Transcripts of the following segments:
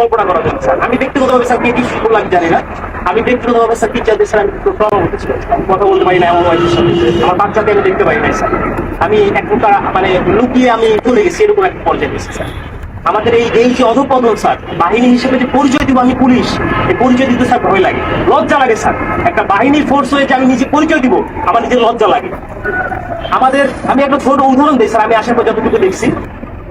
কল্পনা করা যায় স্যার, আমি ব্যক্তিগতভাবে, স্যার, কে কি শুরু করলাম জানি না। আমি ব্যক্তিগতভাবে, স্যার টিচারদের স্যার, আমি হতেছিল আমি কথা বলতে পারি না এমন ওয়াইফের আমার বাচ্চাকে আমি দেখতে পাই নাই, স্যার। আমি এক প্রকার মানে লুকিয়ে আমি চলে গেছি, এরকম একটা পর্যায়ে গেছি, স্যার। আমাদের এই এই যে অধপতন, স্যার, বাহিনী হিসেবে যে পরিচয় দিব আমি পুলিশ, এই পরিচয় দিতে, স্যার, ভয় লাগে। লজ্জা লাগে, স্যার। একটা বাহিনীর ফোর্স হয়ে যে আমি নিজে পরিচয় দিব, আমার নিজের লজ্জা লাগে। আমাদের, আমি একটা ছোট উদাহরণ দিই, স্যার, আমি আসার পর যতটুকু দেখছি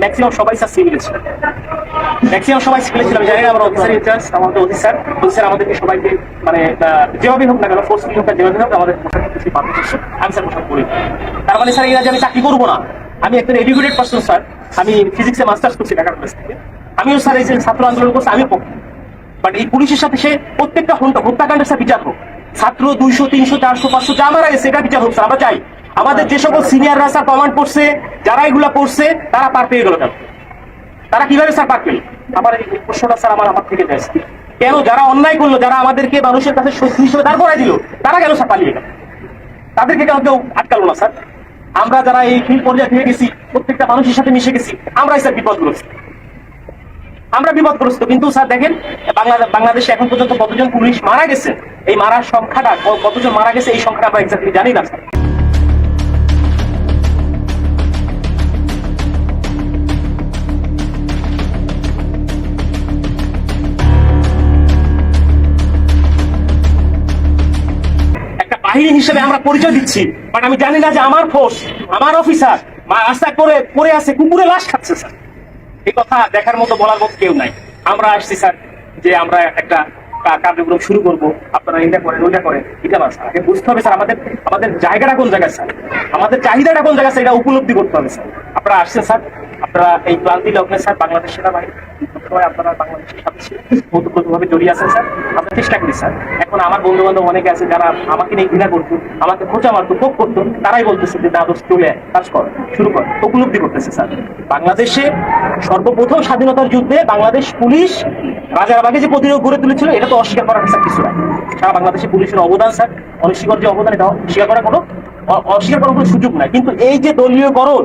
ম্যাক্সিমাম সবাই স্যার ছিল। ম্যাক্সিমাম সবাই ছিলাম জানি আমরা অফিসার ইনচার্জ আমাদের আমাদেরকে সবাইকে মানে আহ, যেভাবে হোক না কেন হোক না যেভাবে হোক আমাদের আমি স্যার পোশাক তার মানে স্যার এরা যে আমি চাকরি করব না। আমি একজন এডুকেটেড পার্সন স্যার আমি ফিজিক্সে মাস্টার্স করছি ঢাকা কলেজ থেকে আমিও স্যার এই যে ছাত্র আন্দোলন করছি আমিও বাট এই পুলিশের সাথে সে প্রত্যেকটা হত্যা- হত্যাকাণ্ডের স্যার বিচার হোক। ছাত্র দুইশো তিনশো চারশো পাঁচশো যা মারা গেছে এটা বিচার হোক স্যার আমরা চাই আমাদের যে সকল সিনিয়ররা স্যার কমান্ড করছে, যারা এগুলা করছে, তারা পার পেয়ে গেল কেন? তারা কীভাবে স্যার পার পেল? আমার এই প্রশ্নটা স্যার আমার আমার থেকে যায় কেন যারা অন্যায় করল, যারা আমাদেরকে মানুষের কাছে শত্রু হিসেবে দাঁড় করাই দিল, তারা কেন স্যার পালিয়ে গেল? তাদেরকে কেন কেউ আটকালো না স্যার? আমরা যারা এই ফিল্ড পর্যায়ে থেকে গেছি, প্রত্যেকটা মানুষের সাথে মিশে গেছি, আমরাই স্যার বিপদগ্রস্ত। আমরা বিপদগ্রস্ত, কিন্তু স্যার দেখেন বাংলাদেশ বাংলাদেশে এখন পর্যন্ত কতজন পুলিশ মারা গেছে? এই মারার সংখ্যাটা কতজন মারা গেছে, এই সংখ্যাটা আমরা এক্স্যাক্টলি জানি না, স্যার। বাহিনী হিসেবে আমরা পরিচয় দিচ্ছি। বাট আমি জানি না যে আমার ফোর্স আমার অফিসার রাস্তায় পরে পড়ে আছে, কুকুরে লাশ খাচ্ছে স্যার এই কথা দেখার মতো বলার মতো কেউ নাই। আমরা আসছি স্যার যে আমরা একটা কার্যক্রম শুরু করব। আপনারা এটা করেন, ওইটা করেন। এটা না আগে বুঝতে হবে স্যার আমাদের আমাদের জায়গাটা কোন জায়গায় স্যার আমাদের চাহিদাটা কোন জায়গায় স্যার এটা উপলব্ধি করতে হবে স্যার আপনারা আসছেন স্যার আপনারা এই ক্লান্তি লগ্নে স্যার বাংলাদেশ সেনাবাহিনী সবাই আপনারা বাংলাদেশের সাথে ওতপ্রোতভাবে জড়িয়ে আছেন স্যার। আমরা চেষ্টা করি স্যার। এখন আমার বন্ধু বান্ধব অনেকে আছে যারা আমাকে নিয়ে ঘৃণা করতো, আমাকে খোঁচা মারতো কোপ করতো, তারাই বলতেছে যে দাদোস চলে কাজ কর, শুরু কর। উপলব্ধি করতেছে স্যার। বাংলাদেশে সর্বপ্রথম স্বাধীনতার যুদ্ধে বাংলাদেশ পুলিশ রাজারবাগে যে প্রতিরোধ গড়ে তুলেছিল, এটা তো অস্বীকার করার স্যার কিছু নাই। সারা বাংলাদেশে পুলিশের অবদান স্যার অনস্বীকার যে অবদান, এটা অস্বীকার করার কোনো অস্বীকার করার কোনো সুযোগ নাই। কিন্তু এই যে দলীয়করণ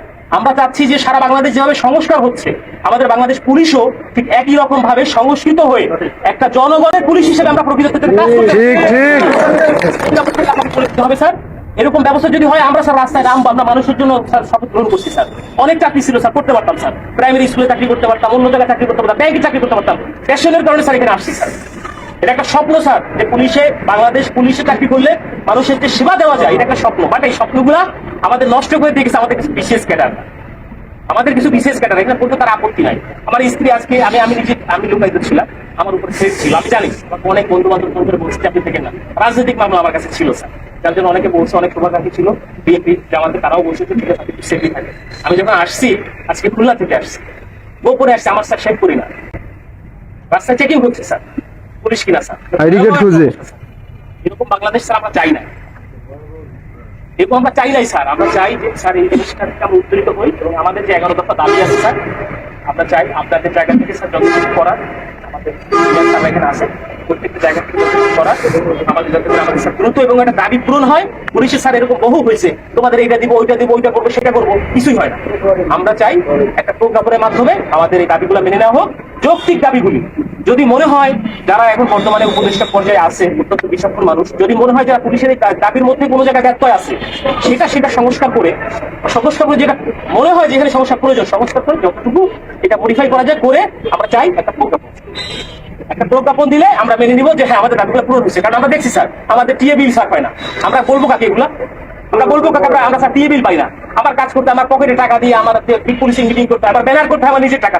আমরা চাচ্ছি যে সারা বাংলাদেশ যেভাবে সংস্কার হচ্ছে আমাদের বাংলাদেশ পুলিশও ঠিক একই রকম ভাবে সংস্কৃত হয়ে একটা জনগণের পুলিশ হিসেবে আমরা প্রকৃত হবে স্যার এরকম ব্যবস্থা যদি হয় আমরা স্যার রাস্তায় নামবো আমরা মানুষের জন্য স্যার শপথ গ্রহণ করছি স্যার। অনেক চাকরি ছিল স্যার করতে পারতাম স্যার। প্রাইমারি স্কুলে চাকরি করতে পারতাম অন্য জায়গায় চাকরি করতে পারতাম ব্যাংকে চাকরি করতে পারতাম। প্যাশনের কারণে স্যার এখানে আসছি স্যার। এটা একটা স্বপ্ন, স্যার, যে পুলিশে, বাংলাদেশ পুলিশে চাকরি করলে মানুষের যে সেবা দেওয়া যায়, এটা একটা স্বপ্ন। বাট এই স্বপ্নগুলা আমাদের নষ্ট করে দিয়ে আমাদের কিছু বিশেষ ক্যাডার। আমাদের কিছু বিশেষ ক্যাটার এখানে বলতে তার আপত্তি নাই। আমার স্ত্রী আজকে, আমি আমি নিজে, আমি লুকাইতে ছিলাম, আমার উপরে থ্রেট ছিল। আমি জানি অনেক বন্ধু বান্ধব ফোন করে বলছে আপনি থেকে না। রাজনৈতিক মামলা আমার কাছে ছিল, স্যার। যার জন্য অনেকে বলছে, অনেক শুভাকাঙ্ক্ষী ছিল, বিএনপি আমাদের তারাও বলছে, যে ঠিক আছে সেফলি থাকে আমি যখন আসছি, আজকে খুলনা থেকে আসছি, গোপনে আসছে, আমার স্যার শেখ করি না। রাস্তায় চেকিং হচ্ছে, স্যার। পুলিশ কিনা স্যার? ID card খুঁজে। এরকম বাংলাদেশ স্যার আমরা চাই না। এরকম আমরা চাই নাই স্যার। আমরা চাই যে স্যার এই জিনিসটা থেকে আমরা উত্তরিত হই এবং আমাদের যে এগারো দফা দাবি আছে স্যার আমরা চাই আপনাদের জায়গা থেকে স্যার যত কিছু করার আমাদের স্যাররা এখানে আছে প্রত্যেকটা জায়গা থেকে করার আমাদের যাতে আমাদের স্যার দ্রুত এবং একটা দাবি পূরণ হয়। পুলিশের স্যার এরকম বহু হয়েছে। তোমাদের এইটা দিব ওইটা দিব ওইটা করব সেটা করব কিছুই হয় না। আমরা চাই একটা প্রজ্ঞাপনের মাধ্যমে আমাদের এই দাবিগুলো মেনে নেওয়া হোক। যৌক্তিক দাবিগুলি। যদি মনে হয় যারা এখন বর্তমানে উপদেষ্টা পর্যায়ে আছে, অত্যন্ত বিচক্ষণ মানুষ, যদি মনে হয় যারা পুলিশের দাবির মধ্যে কোনো জায়গায় ব্যত্যয় আছে, সেটা সেটা সংস্কার করে সংস্কার করে যেটা মনে হয় যেখানে সংস্কার প্রয়োজন, সংস্কার করে যতটুকু এটা মডিফাই করা যায় করে আমরা চাই একটা প্রজ্ঞাপন। একটা প্রজ্ঞাপন দিলে আমরা মেনে নিব যে হ্যাঁ আমাদের দাবিগুলো পূরণ হচ্ছে কারণ আমরা দেখছি, স্যার, আমাদের টিএ বিল স্যার পাই না। আমরা বলব কাকে এগুলা? আমরা বলব কাকে? আমরা আমরা স্যার টিএ বিল পাই না। আমার কাজ করতে আমার পকেটে টাকা দিয়ে আমার পুলিশিং মিটিং করতে আমার ব্যানার করতে আমার নিজের টাকা।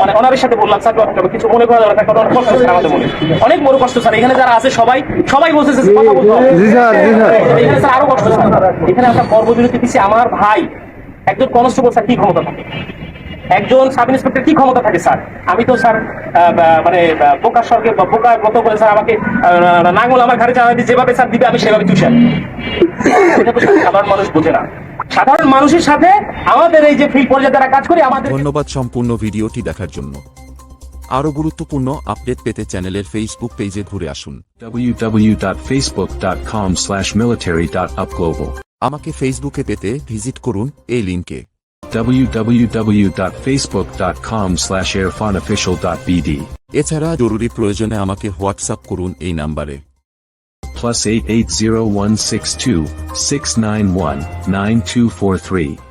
মানে অনারের সাথে বললাম স্যার কিছু মনে করা দরকার কারণ অনেক কষ্ট স্যার আমাদের মনে। অনেক বড় কষ্ট স্যার এখানে যারা আছে সবাই সবাই বলতেছে কথা বলতে। এখানে স্যার আরও কষ্ট স্যার। এখানে আমরা কর্মবিরতি দিচ্ছি আমার ভাই। একজন কনস্টেবল স্যার কি ক্ষমতা থাকে? একজন সাব ইন্সপেক্টর কি ক্ষমতা থাকে স্যার? আমি তো স্যার আহ, মানে বোকার সরকে বা বোকার মতো করে স্যার আমাকে আহ, নাঙ্গল আমার ঘাড়ে চালাতে যেভাবে স্যার দিবে আমি সেভাবে চুষে এটা তো সাধারণ মানুষ বোঝে না। সাধারণ মানুষের সাথে আমাদের এই যে ফিল্ড পর্যায়ে যারা কাজ করি আমাদের ধন্যবাদ সম্পূর্ণ ভিডিওটি দেখার জন্য। আরও গুরুত্বপূর্ণ আপডেট পেতে চ্যানেলের ফেসবুক পেজে ঘুরে আসুন। www.facebook.com slash military.upglobal আমাকে ফেসবুকে পেতে ভিজিট করুন এই লিঙ্কে www.facebook.com slash airfonofficial.bd এছাড়া জরুরি প্রয়োজনে আমাকে হোয়াটসঅ্যাপ করুন এই নাম্বারে plus 880162 691 9243